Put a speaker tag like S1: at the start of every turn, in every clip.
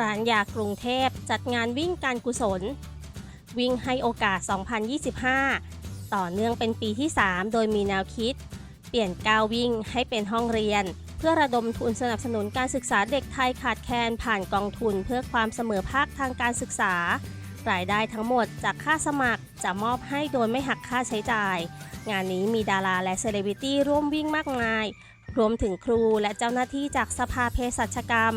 S1: ร้านยากรุงเทพจัดงานวิ่งการกุศล วิ่งให้โอกาส 2025 ต่อเนื่องเป็นปีที่ 3 โดยมีแนวคิด เปลี่ยนก้าววิ่งให้เป็นห้องเรียน เพื่อระดมทุนสนับสนุนการศึกษาเด็กไทยขาดแคลนผ่านกองทุนเพื่อความเสมอภาคทางการศึกษา รายได้ทั้งหมดจากค่าสมัครจะมอบให้โดยไม่หักค่าใช้จ่าย งานนี้มีดาราและเซเลบริตี้ร่วมวิ่งมากมายรวมถึงครูและเจ้าหน้าที่จากสภาเภสัชกรรม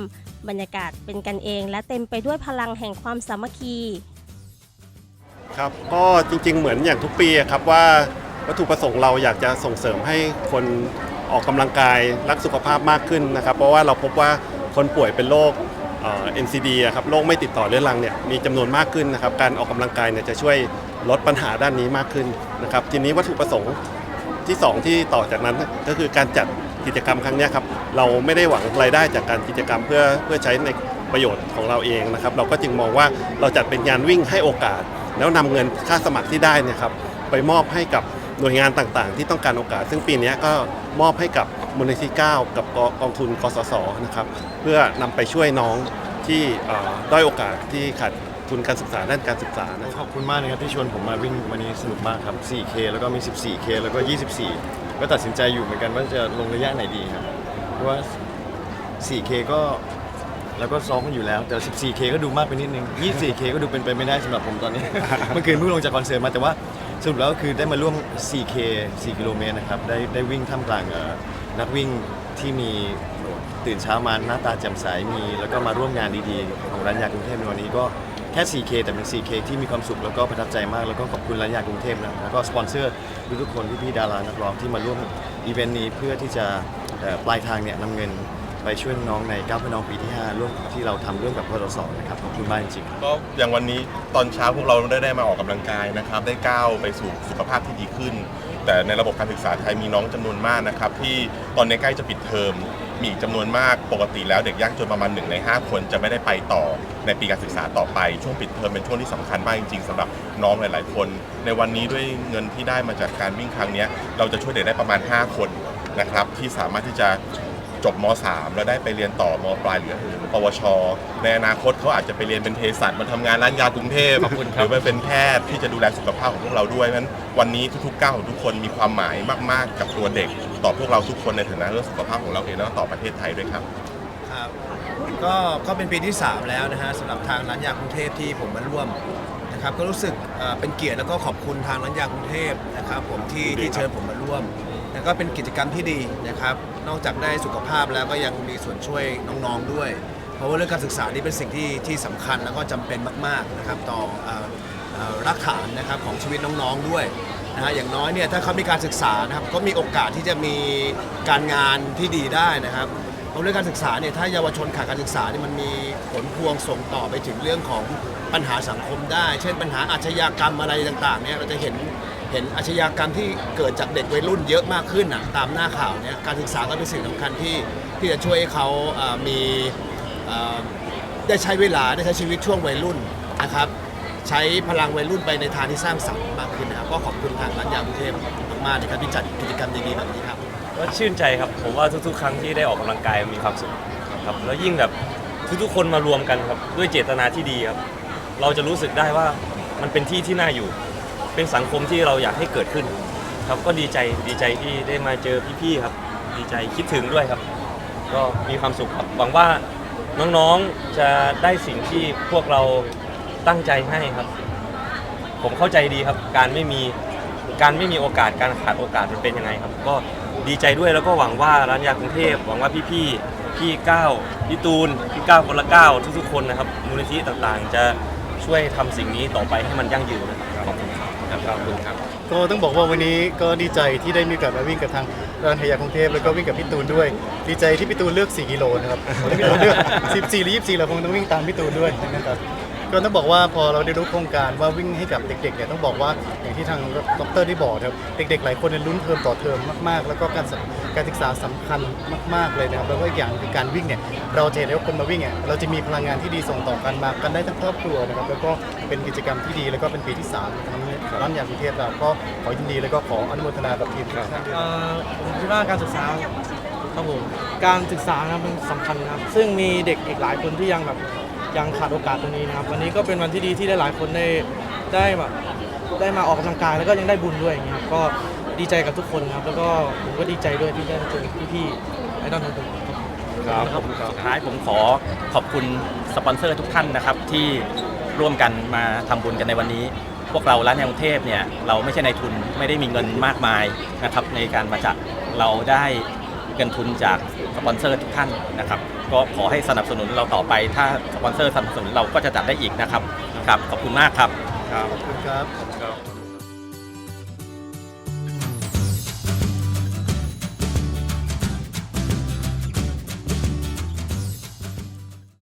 S1: บรรยากาศเป็นกันเอง และเต็มไปด้วยพลังแห่งความสามัคคี
S2: ครับก็จริงๆเหมือนอย่างทุกปีครับว่าวัตถุประสงค์เราอยากจะส่งเสริมให้คนออกกำลังกายรักสุขภาพมากขึ้นนะครับ เพราะว่าเราพบว่าคนป่วยเป็นโรคเอ่อ NCD อะครับโรคไม่ติดต่อเรื้อรังเนี่ยมีจำนวนมากขึ้นนะครับ การออกกำลังกายเนี่ยจะช่วยลดปัญหาด้านนี้มากขึ้นนะครับ ทีนี้วัตถุประสงค์ที่สองที่ต่อจากนั้นก็คือการจัด กิจกรรมครั้งนี้ครับเราไม่ได้หวังรายได้จากการกิจกรรมเพื่อเพื่อใช้ในประโยชน์ของเราเองนะครับ เราก็จึงมองว่าเราจัดเป็นงานวิ่งให้โอกาส แล้วนำเงินค่าสมัครที่ได้เนี่ยครับไปมอบให้กับหน่วยงานต่างๆ ที่ต้องการโอกาส ซึ่งปีนี้ก็มอบให้กับมูลนิธิ9กับกองทุนกสศนะครับ เพื่อนำไปช่วยน้องที่ด้อยโอกาสที่ขาด ทุนการศึกษาด้านการศึกษานะครับ
S3: ขอบคุณมากนะครับที่ชวนผมมาวิ่งวันนี้สนุกมากครับ 4K แล้วก็มี 14K แล้วก็ 24 ก็ตัดสินใจอยู่เหมือนกันว่าจะลงระยะไหนดีครับเพราะว่า 4K ก็แล้วก็ซ้อมกันอยู่แล้วแต่ 14K ก็ดูมากไปนิดนึง 24K ก็ดูเป็นไปไม่ได้สำหรับผมตอนนี้ เมื่อคืนเพิ่งลงจากคอนเสิร์ตมาแต่ว่าสรุปแล้วก็คือได้มาร่วม 4K 4 กิโลเมตรนะครับได้ได้วิ่งท่ามกลางเอ่อนักวิ่งที่มีตื่นเช้ามาหน้าตาแจ่มใสมี แล้วก็มาร่วมงานดีๆ ของร้านยากรุงเทพในวันนี้ก็ แค่ 4K แต่เป็น 4K ที่มีความสุขแล้วก็ประทับใจมาก แล้วก็ขอบคุณร้านยากรุงเทพนะแล้วก็สปอนเซอร์ทุกๆคนพี่ๆดารานักร้องที่มาร่วมอีเวนต์นี้เพื่อที่จะปลายทางเนี่ยนำเงินไปช่วยน้องในก้าวพน้องปีที่ 5 ร่วมที่เราทำร่วมกับพสสนะครับขอบคุณมากจริง
S4: ก็อย่างวันนี้ตอนเช้าพวกเราได้ได้มาออกกำลังกายนะครับ ได้ก้าวไปสู่สุขภาพที่ดีขึ้น แต่ในระบบการศึกษาไทยมีน้องจำนวนมากนะครับที่ตอนนี้ใกล้จะปิดเทอมมีอีกจำนวนมากปกติแล้วเด็กยากจนประมาณ1ใน 5 คนจะไม่ได้ไปต่อในปีการศึกษาต่อไป ช่วงปิดเทอมเป็นช่วงที่สำคัญมากจริงๆสำหรับน้องหลาย ๆ คน ในวันนี้ด้วยเงินที่ได้มาจากการวิ่งครั้งนี้เราจะช่วยเด็กได้ประมาณ 5 คนนะครับที่สามารถที่จะ จบม .3 แล้วได้ไปเรียนต่อมปลายหรือปวช ในอนาคตเขาอาจจะไปเรียนเป็นเภสัชมาทำงานร้านยากรุงเทพหรือไปเป็นแพทย์ที่จะดูแลสุขภาพของพวกเราด้วยนั้นวันนี้ทุกๆก้าวของทุกคนมีความหมายมาก ๆ กับตัวเด็ก ต่อพวกเราทุกคนในฐานะเรื่องสุขภาพของเราเองแล้วก็ต่อประเทศไทยด้วยครับ
S5: ครับก็ก็เป็นปีที่ 3 แล้วนะฮะสำหรับทางร้านยากรุงเทพที่ผมมาร่วมนะครับก็รู้สึกเอ่อเป็นเกียรติแล้วก็ขอบคุณทางร้านยากรุงเทพนะครับผมที่ที่เชิญผมมาร่วม แล้วก็เป็นกิจกรรมที่ดีนะครับ นอกจากได้สุขภาพแล้วก็ยังมีส่วนช่วยน้องๆด้วย เพราะว่าเรื่องการศึกษานี่เป็นสิ่งที่ที่สำคัญแล้วก็จำเป็นมากๆนะครับต่อเอ่อเอ่อรากฐานนะครับของชีวิตน้องๆด้วยนะฮะอย่างน้อยเนี่ยถ้าเขามีการศึกษานะครับก็มีโอกาสที่จะมีการงานที่ดีได้นะครับ เพราะเรื่องการศึกษาเนี่ยถ้าเยาวชนขาดการศึกษาเนี่ยมันมีผลพวงส่งต่อไปถึงเรื่องของปัญหาสังคมได้ เช่นปัญหาอาชญากรรมอะไรต่างๆเนี่ยเราจะเห็น เห็นอาชญากรรมที่เกิดจากเด็กวัยรุ่นเยอะมากขึ้นอะตามหน้าข่าวเนี่ยการศึกษาก็เป็นสิ่งสำคัญที่ที่จะช่วยให้เขาอ่อมีอ่อได้ใช้เวลาได้ใช้ชีวิตช่วงวัยรุ่นนะครับใช้พลังวัยรุ่นไปในทางที่สร้างสรรค์มากขึ้นนะครับก็ขอบคุณทางร้านยากรุงเทพมากๆนะครับที่จัดกิจกรรมดีๆแบบนี้ครับ
S6: ก็ชื่นใจครับ ผมว่าทุกๆ ครั้งที่ได้ออกกำลังกายมีความสุขครับแล้วยิ่งแบบทุกๆคนมารวมกันครับ ด้วยเจตนาที่ดีครับ เราจะรู้สึกได้ว่ามันเป็นที่ที่น่าอยู่ เป็นสังคมที่เราอยากให้เกิดขึ้น ครับก็ดีใจดีใจที่ได้มาเจอพี่ๆครับ ดีใจคิดถึงด้วยครับ ก็มีความสุขครับหวังว่าน้องๆจะได้สิ่งที่พวกเราตั้งใจให้ครับ ผมเข้าใจดีครับ การไม่มีการไม่มีโอกาสการขาดโอกาสมันเป็นยังไงครับ ก็ดีใจด้วยแล้วก็หวังว่าร้านยากรุงเทพหวังว่าพี่ๆพี่ก้าวพี่ตูนพี่ก้าวคนละก้าวทุกๆคนนะครับมูลนิธิต่างๆ จะช่วยทำสิ่งนี้ต่อไปให้มันยั่งยืนนะครับขอบคุณครับ ขอบคุณครับ
S7: ก็ต้องบอกว่าวันนี้ก็ดีใจที่ได้มีโอกาสมาวิ่งกับทางร้านไทยากรุงเทพแล้วก็วิ่งกับพี่ตูนด้วย ดีใจที่พี่ตูนเลือก 4 กิโลนะครับถ้าพี่ตูนเลือก 14 หรือ 24เราคงต้องวิ่งตามพี่ตูนด้วยนะครับ ก็ต้องบอกว่าพอเราได้รู้โครงการว่าวิ่งให้กับเด็กๆเนี่ยต้องบอกว่าอย่างที่ทางดรได้บอกครับเด็ก ๆ หลายคนเนี่ยลุ้นเทอมต่อเทอมมากๆ แล้วก็การศึการศึกษาสำคัญมาก ๆเลยนะครับแล้วก็อีกอย่างคือการวิ่งเนี่ยเราจะเห็นได้ว่าคนมาวิ่งเนี่ยเราจะมีพลังงานที่ดีส่งต่อกันมากันได้ทั้งครอบครัวนะครับแล้วก็เป็นกิจกรรมที่ดีแล้วก็เป็นปีที่สามของร้านยางกรุงเทพเราก็ขอยินดีแล้วก็ขออนุโมทนากับทีมทุกท่านด้วย
S8: เอ่อผมคิดว่าการศึกษาครับผมการศึกษานะครับมันสำคัญนะครับซึ่งมีเด็กอีกหลายคนที่ยังแบบ ยังขาดโอกาสตรงนี้นะครับ วันนี้ก็เป็นวันที่ดีที่ได้หลายคนได้ได้แบบได้มาออกกำลังกายแล้วก็ยังได้บุญด้วยอย่างเงี้ยครับก็ดีใจกับทุกคนครับ แล้วก็ผมก็ดีใจด้วยที่ได้มาเจอพี่ๆไอดอลของผมครับ
S6: ครับ
S9: สุดท้ายผมขอขอบคุณสปอนเซอร์ทุกท่านนะครับ ที่ร่วมกันมาทำบุญกันในวันนี้ พวกเราร้านในกรุงเทพเนี่ยเราไม่ใช่ในายทุนไม่ได้มีเงินมากมายนะครับในการมาจัดเราได้เงินทุนจาก สปอนเซอร์ทุกท่านนะครับ ก็ขอให้สนับสนุนเราต่อไป ถ้าสปอนเซอร์สนับสนุนเราก็จะจัดได้อีกนะครับ ครับ ขอบคุณมากครับ
S7: ขอบคุณ
S6: ครับ